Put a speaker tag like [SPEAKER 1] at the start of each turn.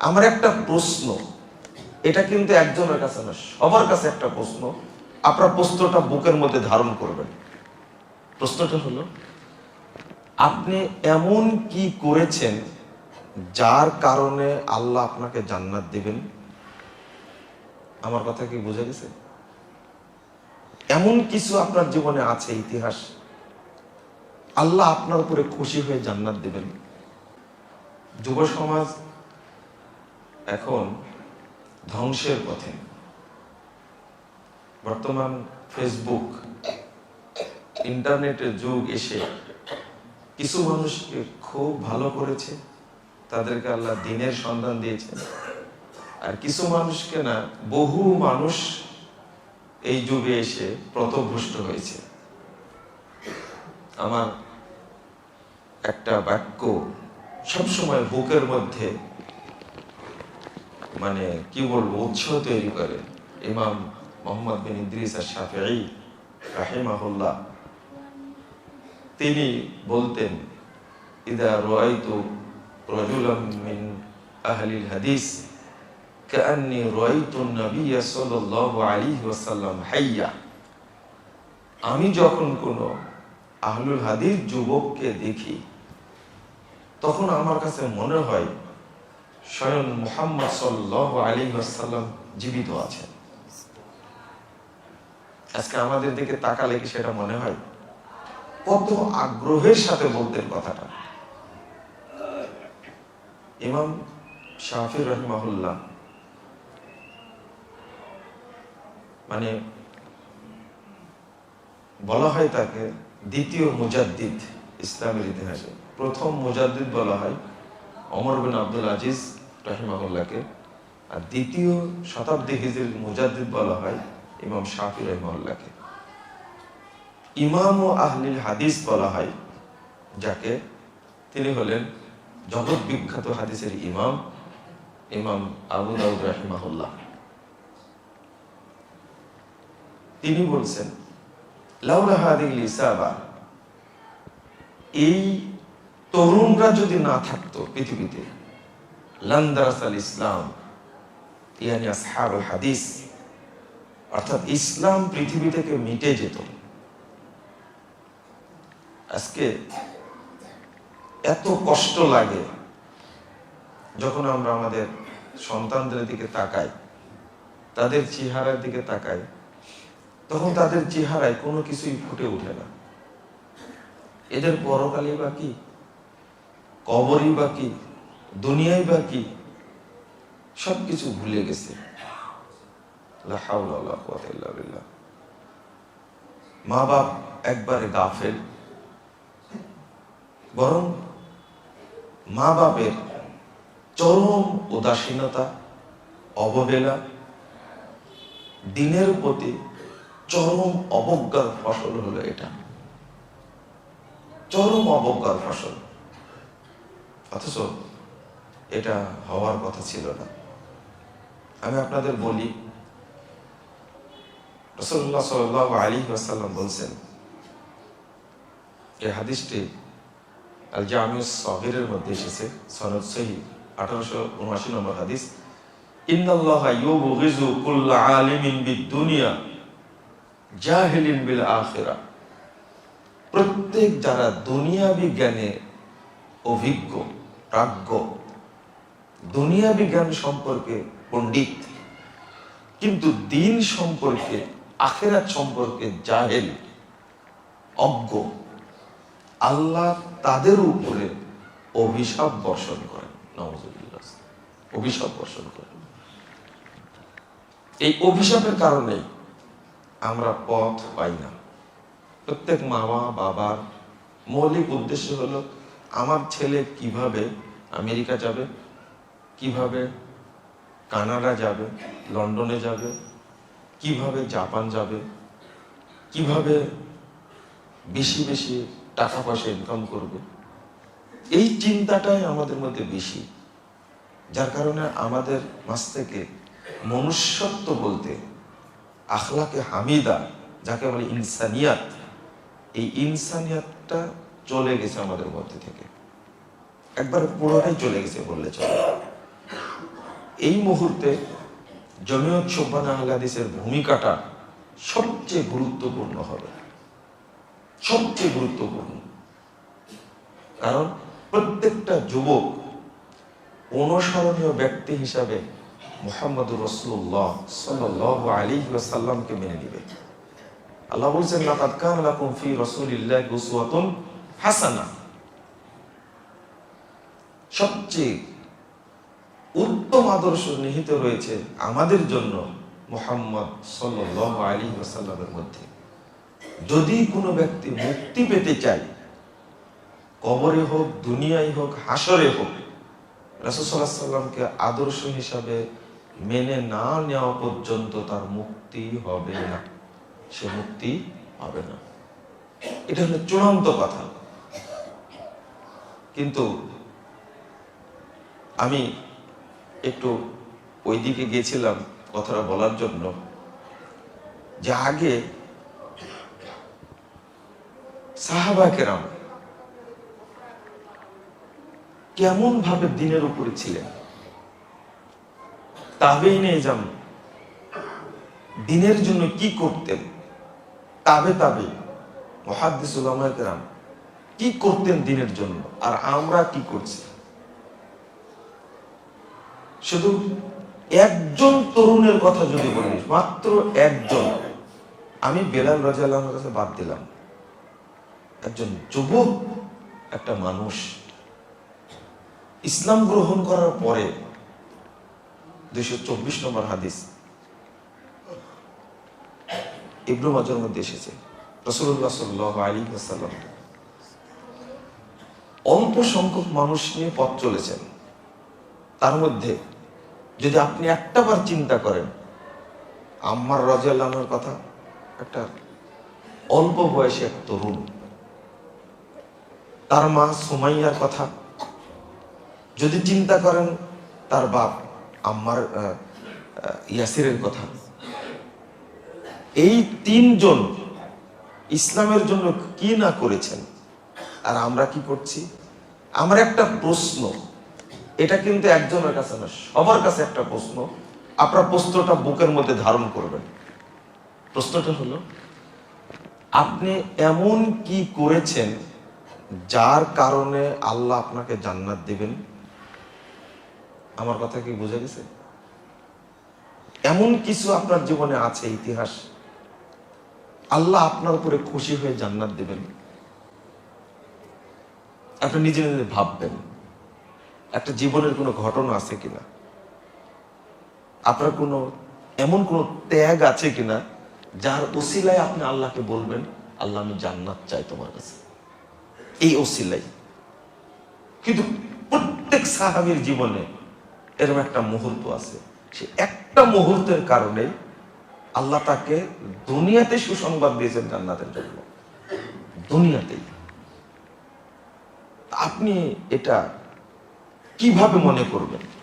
[SPEAKER 1] আমার একটা প্রশ্ন। এটা কিন্তু একজনের কাছে না, সবার কাছে একটা প্রশ্ন। আপনার প্রশ্নটা বুকের মধ্যে ধারণ করবেন। প্রশ্নটা হলো, আপনি এমন কি করেছেন যার কারণে আল্লাহ আপনাকে জান্নাত দিবেন? আমার কথা কি বুঝে গেছে? এমন কিছু আপনার জীবনে আছে, ইতিহাস? আল্লাহ আপনার উপরে খুশি হয়ে জান্নাত দিবেন? যুব সমাজ এখন ধ্বংসের পথে। বর্তমান ফেসবুক ইন্টারনেটের যুগ এসে কিছু মানুষকে খুব ভালো করেছে, তাদেরকে আল্লাহ দিনের সন্ধান দিয়েছেন। আর কিছু মানুষকে না, বহু মানুষ এই যুগে এসে প্রতভ্রষ্ট হয়েছে। আমার একটা বাক্য সবসময় বুকের মধ্যে মানে কি বলব উৎসাহ তৈরি করে। ইমাম মোহাম্মদ বিন ইদ্রিস আর শাফিঈ রাহিমাহুল্লাহ। তিনি বলতেন, ইদা মিন আহলিল হাদিস সাল্লাল্লাহু আলাইহি ওয়াসাল্লাম হাইয়া। আমি যখন কোনো আহলুল হাদিস যুবককে দেখি, তখন আমার কাছে মনে হয় স্বয়ং মুহাম্মদ আলাইহি ওয়াসাল্লাম জীবিত আছেন। আজকে আমাদের দিকে তাকালে কি সেটা মনে হয়? কত আগ্রহের সাথে বলতেন কথাটা। ইমাম শাফি রহিমাহুল্লাহ মানে বলা হয় তাকে দ্বিতীয় মুজাদ্দিদ ইসলামের ইতিহাসে। প্রথম মুজাদ্দিদ বলা হয় অমর বিন আব্দুল আজিজ রহিমাহুল্লাহকে। আর দ্বিতীয় শতাব্দী হিজের মুজাদ্দিদ বলা হয় ইমাম শাফি রহিমাহুল্লাহকে। ইমাম ও আহলিল হাদিস বলা হয়, যাকে তিনি হলেন জগৎ বিখ্যাত হাদিসের ইমাম ইমাম আবু দাউদ রাহিমাহুল্লাহ। তিনি বলছেন, লাউলা হাদিল ইসাবা, এই তরুণরা যদি না থাকতো পৃথিবীতে, লান্দারাস আল ইসলাম হাদিস, অর্থাৎ ইসলাম পৃথিবী থেকে মিটে যেত। আজকে এত কষ্ট লাগে যখন আমরা আমাদের সন্তানদের দিকে তাকাই, তাদের চেহারার দিকে তাকাই, তখন তাদের চেহারায় কোনো কিছুই ফুটে ওঠে না। এদের পরকালই বা কি? কবরই বা কি, দুনিয়াই বা কি, সবকিছু ভুলে গেছে। মা বাপ একবারে গাফেল। বরং মা বাপের চরম উদাসীনতা, অবহেলা, দিনের প্রতি চরম অবজ্ঞার ফসল হলো এটা। চরম অবজ্ঞার ফসল। অথচ এটা হওয়ার কথা ছিল না। আমি আপনাদের বলি এই হাদিসটি মধ্যে এসেছে, সনদ আঠারোশো নম্বর হাদিস বিদ-দুনিয়া, জাহিলিন বিল প্রত্যেক যারা দুনিয়া বিজ্ঞানে অভিজ্ঞ প্রাজ্ঞ। দুনিয়া বিজ্ঞান সম্পর্কে পণ্ডিত। কিন্তু দিন সম্পর্কে, আখেরাত সম্পর্কে জাহেল, অজ্ঞ। আল্লাহ তাদের উপরে অভিশাপ বর্ষণ করেন। নওয়াজুবিল্লাহ অভিশাপ বর্ষণ করেন। এই অভিশাপের কারণে আমরা পথ পাই না। প্রত্যেক মামা বাবার মৌলিক উদ্দেশ্য হলো আমার ছেলে কীভাবে আমেরিকা যাবে? কীভাবে কানাডা যাবে? লন্ডনে যাবে? কীভাবে জাপান যাবে? কীভাবে বেশি বেশি টাকা পয়সা ইনকাম করবে? এই চিন্তাটাই আমাদের মধ্যে বেশি। যার কারণে আমাদের মাছ থেকে মনুষ্যত্ব বলতে আখলাকে হামিদা, যাকে বলে ইনসানিয়াত, এই ইনসানিয়াতটা চলে গেছে আমাদের মধ্যে থেকে। একবার পুরোটাই চলে গেছে বললে চলে। এই মুহূর্তে জমিয়ত সোবানা হাদিসের ভূমিকাটা সবচেয়ে গুরুত্বপূর্ণ হবে। সবচেয়ে গুরুত্বপূর্ণ। কারণ প্রত্যেকটা যুবক অনুসরণীয় ব্যক্তি হিসাবে মোহাম্মদুর রসুল্লাহ সাল্লাহ আলী সাল্লামকে মেনে নিবে। আল্লাহ বলছেন, লাকাদ কান লাকুম ফি রাসূলিল্লাহি উসওয়াতুন হাসানা সবচেয়ে উত্তম আদর্শ নিহিত রয়েছে আমাদের জন্য মোহাম্মদ সাল্লাল্লাহু আলী ওয়াসাল্লামের মধ্যে। যদি কোনো ব্যক্তি মুক্তি পেতে চায়, কবরে হোক, দুনিয়ায় হোক হাসরে হোক রাসূলুল্লাহ সাল্লামকে আদর্শ হিসাবে মেনে না নেওয়া পর্যন্ত তার মুক্তি হবে না। সে মুক্তি হবে না। এটা হলো চূড়ান্ত কথা। কিন্তু আমি একটু ওই দিকে গিয়েছিলাম কথাটা বলার জন্য যে আগে সাহাবা কেরাম কেমন ভাবে দিনের উপরে ছিলেন? তাবেই নেই যান দিনের জন্য কি করতেন? তাবে তাবে মহাদ্দিসুল কেরাম কি করতেন দিনের জন্য? আর আমরা কি করছি? শুধু একজন তরুণের কথা যদি বলি, মাত্র একজন। আমি বেলাল রাজার কাছে বাদ দিলাম। একজন যুবক, একটা মানুষ। ইসলাম গ্রহণ করার পরে দুইশো চব্বিশ নম্বর হাদিস ইব্রু মাজার মধ্যে এসেছে। রসুল্লাহ সাল্লাহ আলী আসাল্লাম অল্প সংখ্যক মানুষ নিয়ে পথ চলেছেন। তার মধ্যে যদি আপনি একটা বার চিন্তা করেন, আম্মার রাজিয়াল্লাহর কথা, একটা অল্প বয়সী এক তরুণ, তার মা সুমাইয়ার কথা, যদি চিন্তা করেন তার বাপ আম্মার ইয়াসিরের কথা, এই তিনজন ইসলামের জন্য কি না করেছেন? আর আমরা কি করছি? আমার একটা প্রশ্ন। এটা কিন্তু একজনের কাছে না, সবার কাছে একটা প্রশ্ন। আপনার প্রশ্নটা বুকের মধ্যে ধারণ করবেন। প্রশ্নটা হলো, আপনি এমন কি করেছেন যার কারণে আল্লাহ আপনাকে জান্নাত দিবেন? আমার কথা কি বুঝে গেছে? এমন কিছু আপনার জীবনে আছে, ইতিহাস। আল্লাহ আপনার উপরে খুশি হয়ে জান্নাত দিবেন। আপনি নিজে নিজে ভাববেন, একটা জীবনের কোনো ঘটনা আছে কিনা? আপনার কোনো, এমন কোনো ত্যাগ আছে কিনা যার ওসিলায় আপনি আল্লাহকে বলবেন, আল্লাহ, আমি জান্নাত চাই তোমার কাছে এই ওসিলাই। কিন্তু প্রত্যেক সাহাবীর জীবনে এরকম একটা মুহূর্ত আছে। সে একটা মুহূর্তের কারণে আল্লাহ তাকে দুনিয়াতে সুসংবাদ দিয়েছেন জান্নাতের জন্য। দুনিয়াতেই। আপনি এটা কীভাবে মনে করবেন?